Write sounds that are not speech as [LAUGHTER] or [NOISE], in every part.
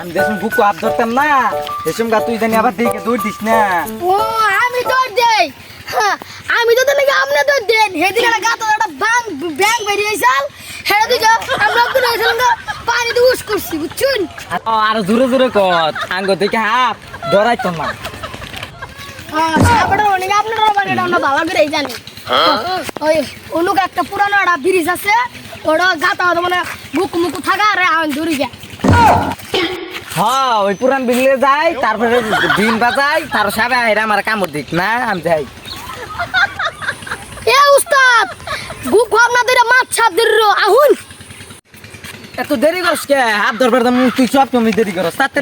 আমি দেশম বুকু হাত ধরতাম না দেশম গা তুই জানি আবার দিকে দৌড় দিস না। ও আমি তোর দেই। হ্যাঁ, আমি তো নাকি আপনি তো দেন। সেদিকে একটা গাত একটা ব্যাং ব্যাং বেরিয়ে আইসাল। হেরে দিকে আমরা কোনো এসেলাম পানি দিয়ে উস করছি বুঝছুন? আর আর জোরে জোরে কর আঙ্গ দিকে হাত ধরাইতো না। হ্যাঁ সাপড়া অনেক আপনারা বাড়ি এটা আমরা ভালো করে জানি। ওই অনুক একটা পুরানো একটা ব্রিজ আছে ওটা গাতা মানে মুকু মুকু থাকা আর আমি ধরি যা হ্যাঁ ওই পুরান বিলে যাই তারপরে দিন বাজাই তার সাবে আইরা আমার কামড় দিক না? আমি যাই। এ উস্তাদ বুক ভাবনা ধরে মাছ ছাপ দিল আহুন। এত দেরি করস কে? হাত ধরবার দাম তুই সব তুমি দেরি করস তাতে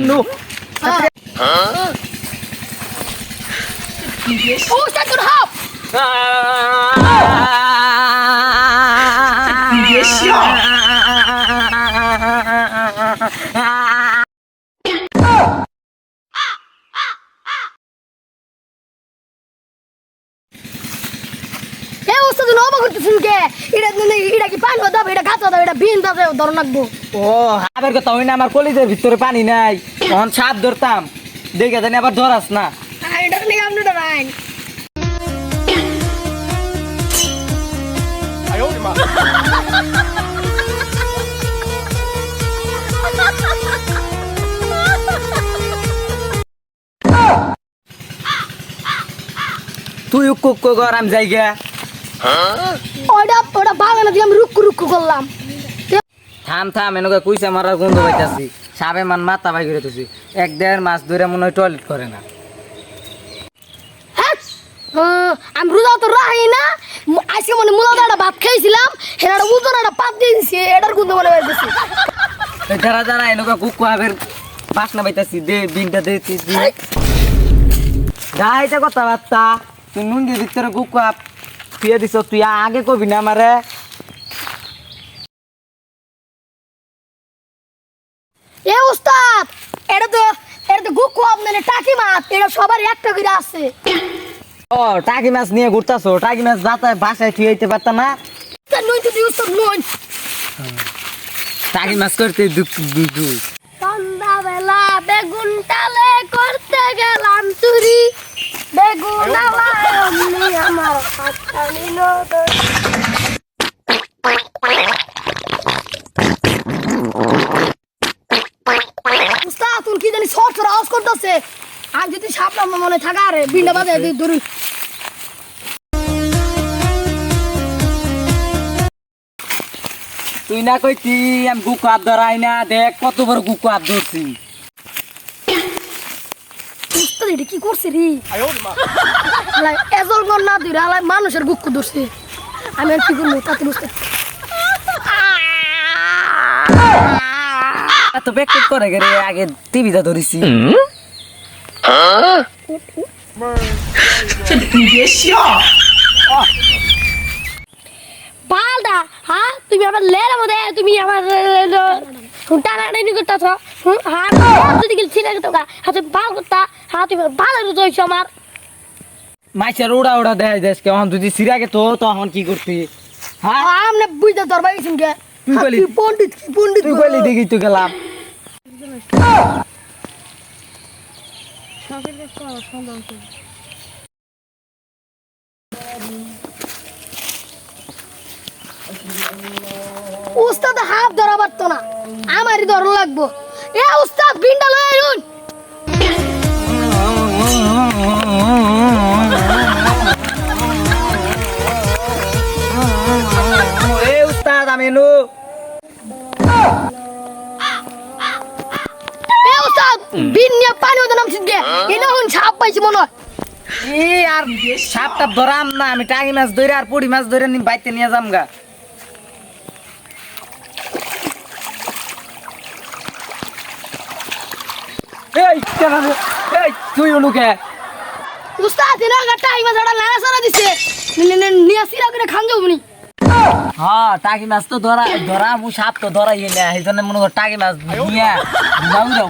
ও উস্তাদ তোর হাফ এ উস্তাদ নবা করতেছেন কে এটা এটা কি পানি দাও এটা গাছ দাও এটা বিন দাও ধর নাকবো ও আবার কথা হই না আমার কলিজের ভিতরে পানি নাই। তখন সাপ ধরতাম। দেখে জানি আবার ধরাস না এটা নিয়ে আপনি ডরাইন তুই উক্কু কর আমি যাই ওটা ওটা বাগানে দিয়ে আমি রুক্কু রুক্কু করলাম। থাম থাম এনেকে কুইসা মারার গন্ধ পাইতাছি। সাবে মান মাথা বাই করে তুছি এক দেড় মাস ধরে মনে হয় টয়লেট করে না। হ্যাঁ আমি রোজা তো রাহি না। আজকে মানে মূলত একটা ভাত খাইছিলাম এটা উজন একটা পাত দিয়ে দিছি এটার গুন্ধ মনে এই যারা যারা এনেকে কুকু আবের বাসনা পাইতাছি দে বিনটা দে দি। গাইতে কথাবার্তা তুই নুনগির ভিতরে কুকু আপ তুই দিছ তুই আগে কবি না আমারে? এ উস্তাদ এটা তো এটা তো গুকু আপনার টাকি মাছ এটা সবার একটা করে আছে। ও টাকি মাছ নিয়ে ঘুরতাছো টাকি মাছ যাতায় বাসায় তুই হইতে পারত না? নই তো দিউস তো নই। টাকি মাছ করতে দুঃখ দুঃখ সন্ধ্যাবেলা বেগুন টালে করতে গেলাম চুরি বেগুন আলায় অমনি আমার নিল ধরে। উস্তাদ তোর কি জানি শর্ট আওয়াজ করতেছে? আর যদি সাপলাম মনে থাকা আরে বিন্ডা বাজে দিয়ে ধরুন তুই না কইতি আমি গুকু হাত ধরাই না দেখ কত বড় গুকু হাত ধরছি কি করছে রে? হালাই এজল গন না দিরে হালাই মানুষের গুক্কু ধরছে আমি আর কি করব তাতে বুঝতে এত ব্যাক করে গে আগে টিভিটা ধরিছি। পাল্টা হ্যাঁ তুমি আমার লের মধ্যে তুমি আমার টানাটানি করতেছ হ্যাঁ যদি গেলে গেতো হ্যাঁ তুমি পাল করতা হ্যাঁ তুমি ভালো রয়েছো আমার। মাইসের উড়া উড়া দেয় দেশ কেমন যদি সিরাগে তো তখন কি করতি? হ্যাঁ আমনে বুঝতে ধরবা গেছেন কে তুই বলি। কি পণ্ডিত কি পণ্ডিত তুই কইলি দেখি তুই গেলাম। উস্তাদ হাফ ধরা পারতো না। আমারই ধর লাগবো। এ উস্তাদ বিন্ডা লয়ে পাইছি মনে হয়। ই আর সাপ টাপ ধরাম না আমি টাঙ্গি মাছ ধরে আর পুড়ি মাছ ধরে নি বাইতে নিয়ে যাম গা এই কেন এই তুই অনুকে উস্তাদ এনে আগা টাইম আছে এটা লানা সারা দিছে। নিয়ে সিরা করে খান যাব নি। হ্যাঁ টাকি মাছ তো ধরা ধরা মু সাপ তো ধরাই না এই জন্য মনে কর টাকি মাছ নিয়ে যাও যাও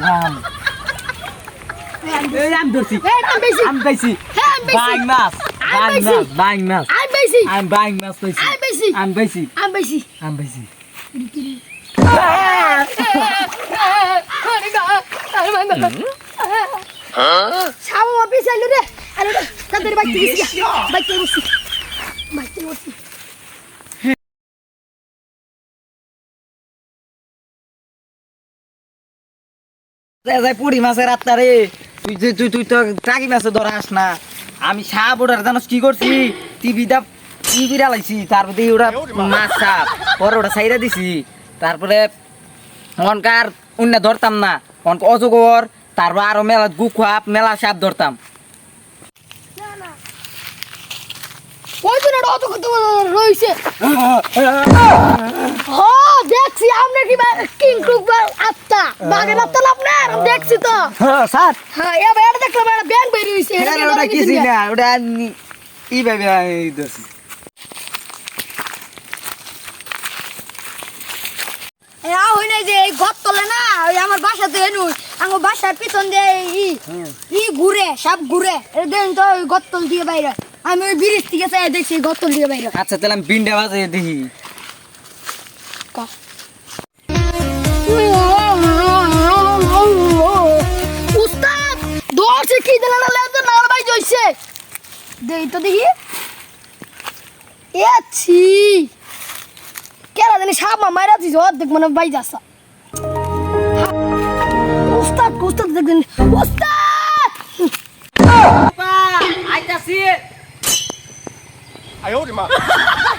আমি ধরছি আমি বেশি আমি পাইছি হ্যাঁ বাইং মাছ আমি বাইং পাইছি। মাছ আমি বেশি আমি বাইং মাছ পাইছি আমি বেশি আমি পাইছি আমি বেশি আমি পাইছি আরে গা সাপ আমার পিছে আইলো রে আরে তাদের থেকে গেছি বাইক থেকে বসছি বাইক পুরি মাছের আত্মা রে। তুই তুই তুই তো টাকি মাছে ধরাস না। আমি সাপ ওটার জানোস কি করছি? টিভিটা টিভি ডালাইছি তারপরে দিয়ে ওটা মাছ সাপ। পরে ওটা সাইডা দিছি। তারপরে অনকার অন্য ধরতাম না। অনক অজগর তারপর আরও মেলা গুখাপ মেলা সাপ ধরতাম। না না ওই অত হ দেখছি আপনি কি কিং ক্রুক আত্মা। বাগের আত্মা আপনার দেখছি তো। হ্যাঁ স্যার। হ্যাঁ এবার এটা দেখলাম একটা ব্যাংক বের হইছে এটা কি ওটা কিছু না ওটা ই ভাবে দোষ এ আ হই নাই যে এই ঘর তলে না ওই আমার বাসাতে এনু আমার বাসার পিছন দিয়ে ই ই ঘুরে সব ঘুরে এটা দেন তো ওই গত্তল দিয়ে বাইরে। আমি ওই ব্রিজ থেকে চাই দেখছি গত্তল দিয়ে বাইরে। আচ্ছা তাহলে আমি বিন্ডা বাজে দেখি। উস্তাদ সরষে কি দিলে না লেন জইছে? দেই তো দেখি। এ ছি। কেলা জানি সাপ মারা দিছ দেখ মনে ভাই যাসা উস্তাদ উস্তাদ দেখেন উস্তাদ আইতাছি। আয় ওরে মা। [LAUGHS]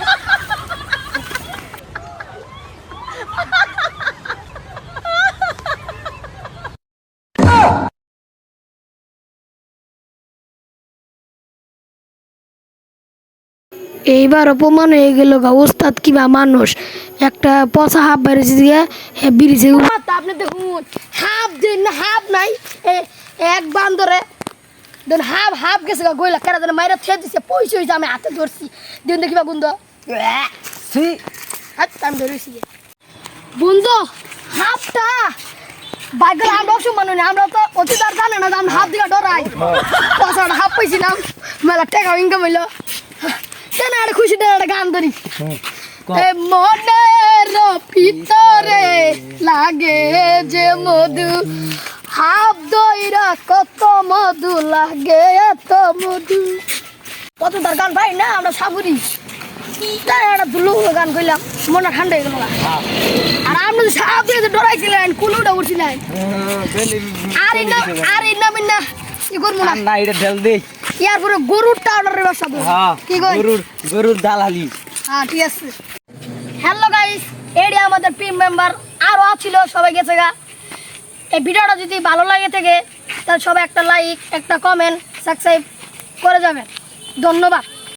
এইবার অপমান হয়ে গেল গা। ওস্তাদ কিবা মানুষ? একটা পচা হাফ বেড়েছে। দিয়ে হ্যাঁ বিরিছে আপনি দেখুন হাফ দিন না হাফ নাই এ- এক বান্দরে দেন হাফ হাফ গেছে গা গইলা কেরা যেন মাইরা থে দিছে পয়সা হয়েছে আমি হাতে ধরছি। দেন দেখিবা হাত আমি ধরেছি বন্ধু হাফটা বাইকের আমরা অসম্মান হয়নি আমরা তো অতীত আর জানে না যে আমরা হাফ দিকে ডরাই। পয়সাটা হাফ পাইছিলাম মেলা টাকা ইনকাম হইল। কেন একটা খুশি একটা গান ধরি মনের ভিতরে লাগে যে মধু। হাফ দইরা কত মধু লাগে এত মধু। কত তার গান ভাই না আমরা সাবুরি। তাই একটা ধুলো গান কইলাম মনটা ঠান্ডা হয়ে গেল আর আপনি তো সাপ দিয়ে ডরাইছিলেন কুলুটা উঠছিলেন। আর ইন্না আর ইন্না মিন্না কি করব না। এটা ইয়ার পরে গরুরটা অর্ডার বসাবো কি কই? গরুর গরুর দালালি। হ্যাঁ ঠিক আছে। হ্যালো গাইস এডি আমাদের টিম মেম্বার আরও ছিল সবাই গেছে গা। এই ভিডিওটা যদি ভালো লাগে থেকে তাহলে সবাই একটা লাইক একটা কমেন্ট সাবস্ক্রাইব করে যাবেন। ধন্যবাদ।